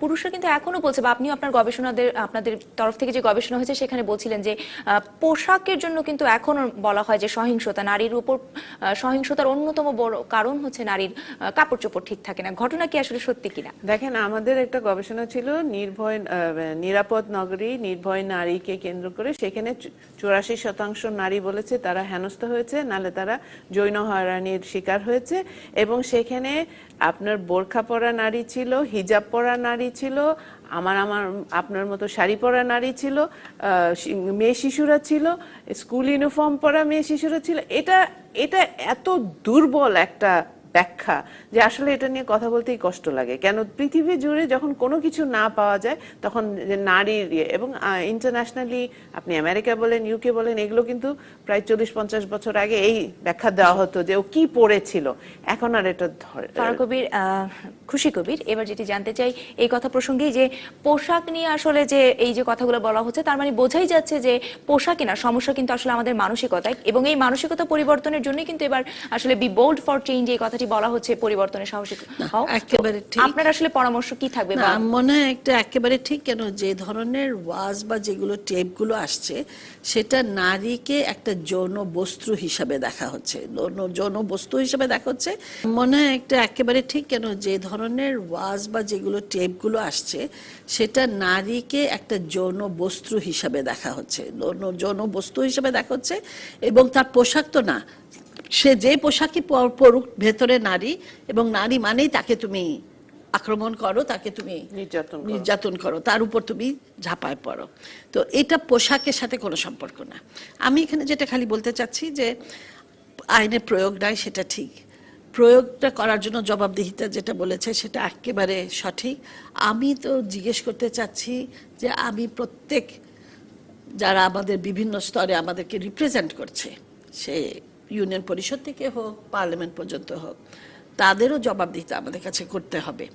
পুরুষরা কিন্তু এখনও বলছে, বা আপনিও আপনার গবেষণাদের, আপনাদের তরফ থেকে যে গবেষণা হয়েছে সেখানে বলছিলেন যে পোশাকের জন্য কিন্তু এখনও বলা হয় যে সহিংসতা, নারীর উপর সহিংসতার অন্যতম বড় কারণ হচ্ছে নারীর কাপড় চোপড় ঠিক থাকে না। ঘটনা কি আসলে সত্যি কিনা? দেখেন, আমাদের একটা গবেষণা ছিল, নির্ভয় নিরাপদ নগরী, নির্ভয় নারীকে কেন্দ্র করে, সেখানে চুরাশি শতাংশ নারী বলেছে তারা হেনস্থ হয়েছে, নালে তারা জৈন হয়রানির শিকার হয়েছে এবং সেখানে আপনার বোরখা পরা নারী ছিল, হিজাব পরা নারী ছিল, আমার আমার, আপনার মতো শাড়ি পরা নারী ছিল মেয়ে শিশুরা ছিল, স্কুল ইউনিফর্ম পরা মেয়ে শিশুরা ছিল। এটা এটা এত দুর্বল একটা ব্যাখ্যা যে আসলে এটা নিয়ে কথা বলতেই কষ্ট লাগে। কেন পৃথিবী জুড়ে যখন কোনো কিছু না পাওয়া যায়, তখন যে নারীর ইয়ে এবং ইন্টারন্যাশনালি আপনি আমেরিকা বলেন ইউকে বলেন, এগুলো কিন্তু প্রায় চল্লিশ পঞ্চাশ বছর আগে এই ব্যাখ্যা দেওয়া হতো যে ও কি পড়েছিল। এখন আর এটা ধরে- কবির খুশি কবির, এবার যেটি জানতে চাই এই কথা প্রসঙ্গেই যে পোশাক নিয়ে আসলে যে এই যে কথাগুলো বলা হচ্ছে, তার মানে বোঝাই যাচ্ছে যে পোশাকে না সমস্যা কিন্তু আসলে আমাদের মানসিকতায় এবং এই মানসিকতা পরিবর্তনের জন্যই কিন্তু এবার আসলে বি বোল্ড ফর চেঞ্জ এই কথাটি বলা হচ্ছে পরিবর্তনের সাহসী হও। একেবারে ঠিক। আপনার আসলে পরামর্শ কি থাকবে বা মনে হয় একটা একেবারে ঠিক কেন? যে ধরনের ওয়াজ বা যেগুলো টেপগুলো আসছে সেটা নারীকে একটা যৌন বস্তু হিসাবে দেখা হচ্ছে। যৌন- বস্তু হিসাবে দেখা হচ্ছে। মনে হয় একটা একেবারে ঠিক কেন? যে ধরনের ওয়াজ বা যেগুলো টেপগুলো আসছে সেটা নারীকে একটা যৌন বস্তু হিসাবে দেখা হচ্ছে। যৌন বস্তু হিসাবে দেখা হচ্ছে এবং তার পোশাক তো না সে যে পোশাকই পরুক ভেতরে নারী এবং নারী মানেই তাকে তুমি আক্রমণ করো তাকে তুমি নির্যাতন নির্যাতন করো তার উপর তুমি ঝাঁপায় পড়ো। তো এটা পোশাকের সাথে কোনো সম্পর্ক না। আমি এখানে যেটা খালি বলতে চাচ্ছি যে আইনের প্রয়োগ নাই সেটা ঠিক। প্রয়োগটা করার জন্য জবাবদিহিতা যেটা বলেছে সেটা একেবারে সঠিক। আমি তো জিজ্ঞেস করতে চাচ্ছি যে আমি প্রত্যেক যারা আমাদের বিভিন্ন স্তরে আমাদেরকে রিপ্রেজেন্ট করছে সে ইউনিয়ন পরিষদ থেকে হোক পার্লামেন্ট পর্যন্ত হোক তাদেরও জবাবদিহিতা আমাদের কাছে করতে হবে।